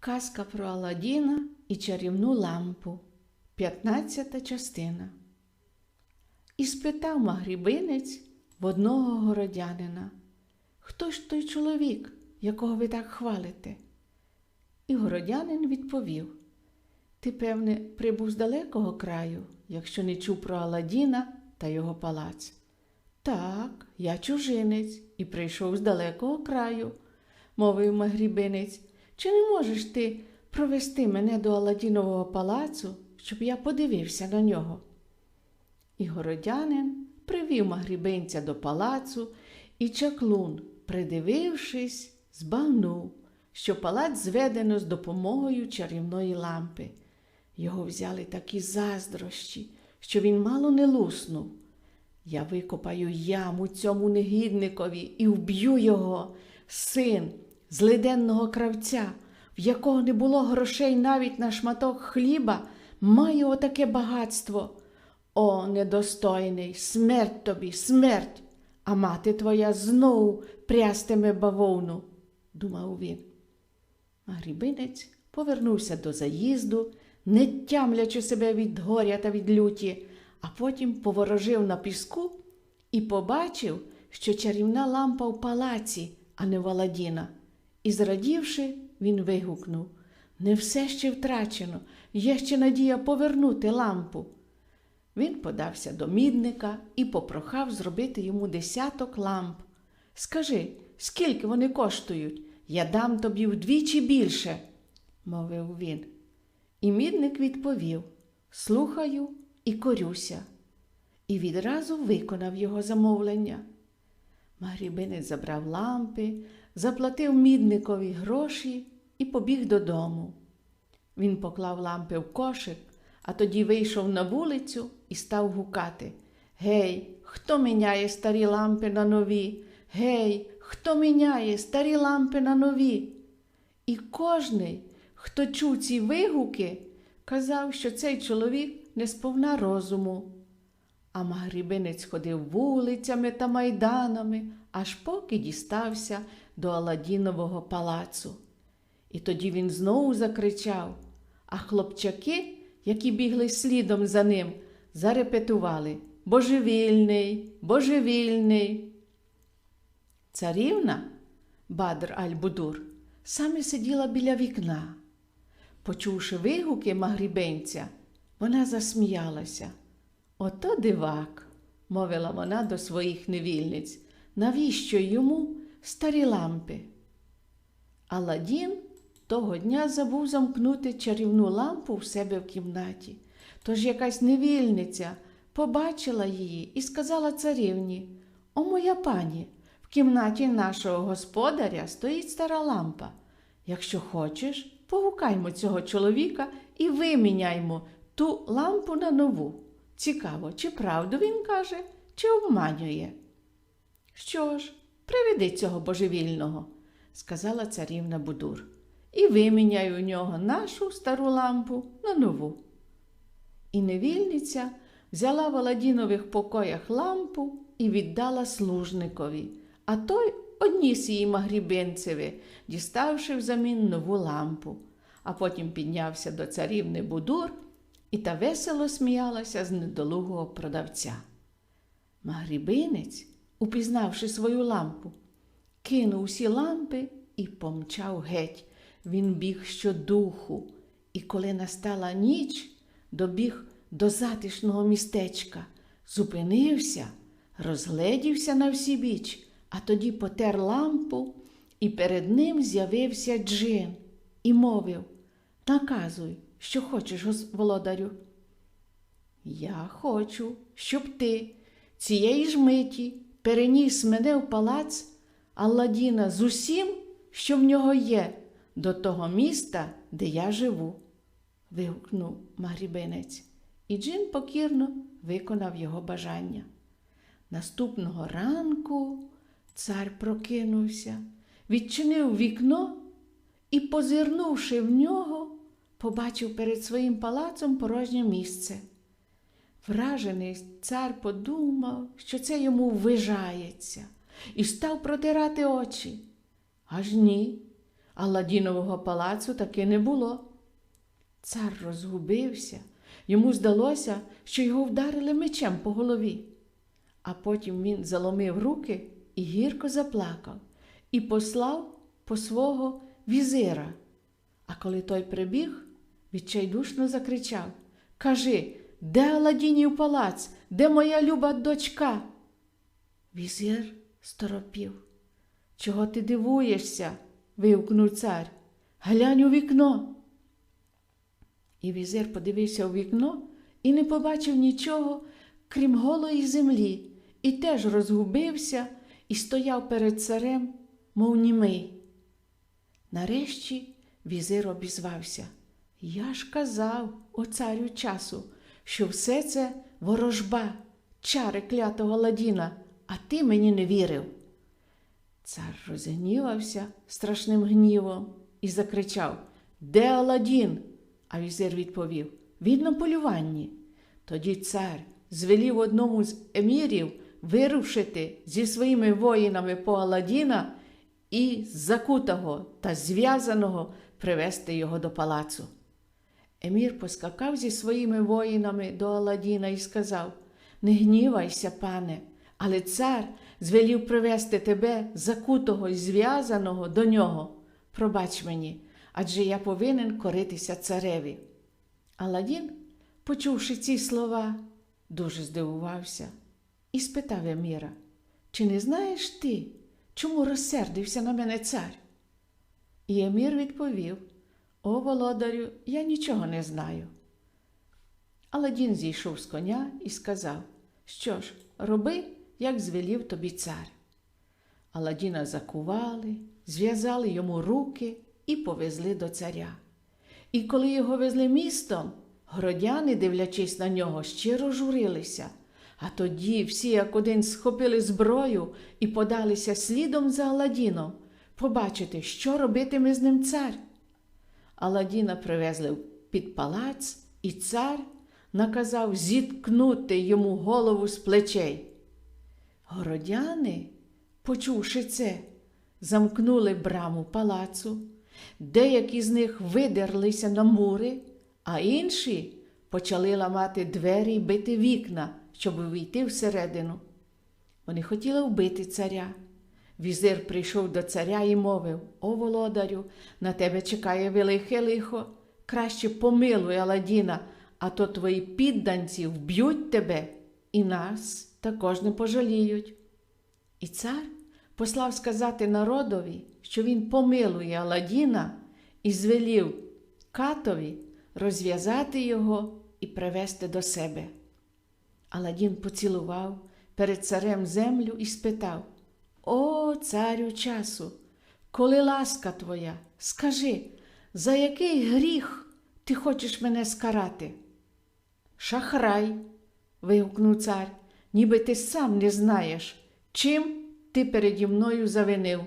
Казка про Аладдіна і чарівну лампу. 15 частина. І спитав магрібинець в одного городянина, хто ж той чоловік, якого ви так хвалите? І городянин відповів: Ти, певне, прибув з далекого краю, якщо не чув про Аладдіна та його палац. Так, я чужинець і прийшов з далекого краю, мовив магрібинець. Чи не можеш ти провести мене до Аладдінового палацу, щоб я подивився на нього? І городянин привів магрібинця до палацу, і чаклун, придивившись, збагнув, що палац зведено з допомогою чарівної лампи. Його взяли такі заздрощі, що він мало не луснув. Я викопаю яму цьому негідникові і вб'ю його, син злиденного кравця, в якого не було грошей навіть на шматок хліба, має отаке багатство. О, недостойний, смерть тобі, смерть, а мати твоя знов прястиме бавовну, думав він. А грібинець повернувся до заїзду, не тямлячи себе від горя та від люті, а потім поворожив на піску і побачив, що чарівна лампа в палаці, а не в Аладдіна. І, зрадівши, він вигукнув Не все ще втрачено, є ще надія повернути лампу. Він подався до мідника і попрохав зробити йому десяток ламп. Скажи, скільки вони коштують? Я дам тобі вдвічі більше, мовив він. І мідник відповів Слухаю і корюся, і відразу виконав його замовлення. Магрібинець забрав лампи, заплатив мідникові гроші і побіг додому. Він поклав лампи в кошик, а тоді вийшов на вулицю і став гукати Гей, хто міняє старі лампи на нові? Гей, хто міняє старі лампи на нові? І кожний, хто чув ці вигуки, казав, що цей чоловік не сповна розуму. А магрібинець ходив вулицями та майданами, аж поки дістався до Аладдінового палацу. І тоді він знову закричав, а хлопчаки, які бігли слідом за ним, зарепетували Божевільний, божевільний. Царівна, Бадр Аль-Будур, саме сиділа біля вікна. Почувши вигуки магрібенця, вона засміялася. Ото дивак, мовила вона до своїх невільниць, навіщо йому старі лампи? Аладдін того дня забув замкнути чарівну лампу в себе в кімнаті. Тож якась невільниця побачила її і сказала царівні О, моя пані, в кімнаті нашого господаря стоїть стара лампа. Якщо хочеш, погукаймо цього чоловіка і виміняймо ту лампу на нову. Цікаво, чи правду він каже, чи обманює. Що ж, приведи цього божевільного, сказала царівна Будур, і виміняй у нього нашу стару лампу на нову. І невільниця взяла в Аладдінових покоях лампу і віддала служникові, а той одніс її магрібинцеві, діставши взамін нову лампу, а потім піднявся до царівни Будур і та весело сміялася з недолугого продавця. Магрібинець, упізнавши свою лампу, кинув усі лампи і помчав геть. Він біг щодуху, і коли настала ніч, добіг до затишного містечка, зупинився, розгледівся на всі біч, а тоді потер лампу, і перед ним з'явився джин і мовив Наказуй, що хочеш, володарю. Я хочу, щоб ти цієї ж миті переніс мене в палац Алладіна з усім, що в нього є, до того міста, де я живу, вигукнув Магрібинець, і Джин покірно виконав його бажання. Наступного ранку цар прокинувся, відчинив вікно і, позирнувши в нього, побачив перед своїм палацом порожнє місце. Вражений цар подумав, що це йому ввижається, і став протирати очі. Аж ні. Аладдінового палацу таки не було. Цар розгубився. Йому здалося, що його вдарили мечем по голові. А потім він заломив руки і гірко заплакав і послав по свого візира. А коли той прибіг, відчайдушно закричав Кажи, де Аладдінів палац, де моя люба дочка? Візир сторопів. Чого ти дивуєшся? вигукнув цар. Глянь у вікно. І візир подивився у вікно і не побачив нічого, крім голої землі, і теж розгубився і стояв перед царем, мов німий. Нарешті візир обізвався. Я ж казав, о царю часу, що все це ворожба, чари клятого ладіна, а ти мені не вірив. Цар розгнівався страшним гнівом і закричав Де Аладдін?» А візир відповів Він на полюванні. Тоді цар звелів одному з емірів вирушити зі своїми воїнами по Аладдіна і закутого та зв'язаного привести його до палацу. Емір поскакав зі своїми воїнами до Аладдіна і сказав Не гнівайся, пане, але цар звелів привести тебе закутого і зв'язаного до нього. Пробач мені, адже я повинен коритися цареві. Аладдін, почувши ці слова, дуже здивувався і спитав Еміра, чи не знаєш ти, чому розсердився на мене цар? І Емір відповів О, володарю, я нічого не знаю. Аладдін зійшов з коня і сказав, що ж, роби, як звелів тобі цар. Аладдіна закували, зв'язали йому руки і повезли до царя. І коли його везли містом, городяни, дивлячись на нього, щиро журилися. А тоді всі як один схопили зброю і подалися слідом за Аладдіном, побачити, що робитиме з ним цар. Аладдіна привезли під палац, і цар наказав зіткнути йому голову з плечей. Городяни, почувши це, замкнули браму палацу, деякі з них видерлися на мури, а інші почали ламати двері й бити вікна, щоб увійти всередину. Вони хотіли вбити царя. Візир прийшов до царя і мовив О, володарю, на тебе чекає велике лихо. Краще помилуй Аладдіна, а то твої підданці вб'ють тебе і нас також не пожаліють. І цар послав сказати народові, що він помилує Аладдіна і звелів катові розв'язати його і привести до себе. Аладдін поцілував перед царем землю і спитав О, царю часу, коли ласка твоя, скажи, за який гріх ти хочеш мене скарати? Шахрай, вигукнув цар, ніби ти сам не знаєш, чим ти переді мною завинив.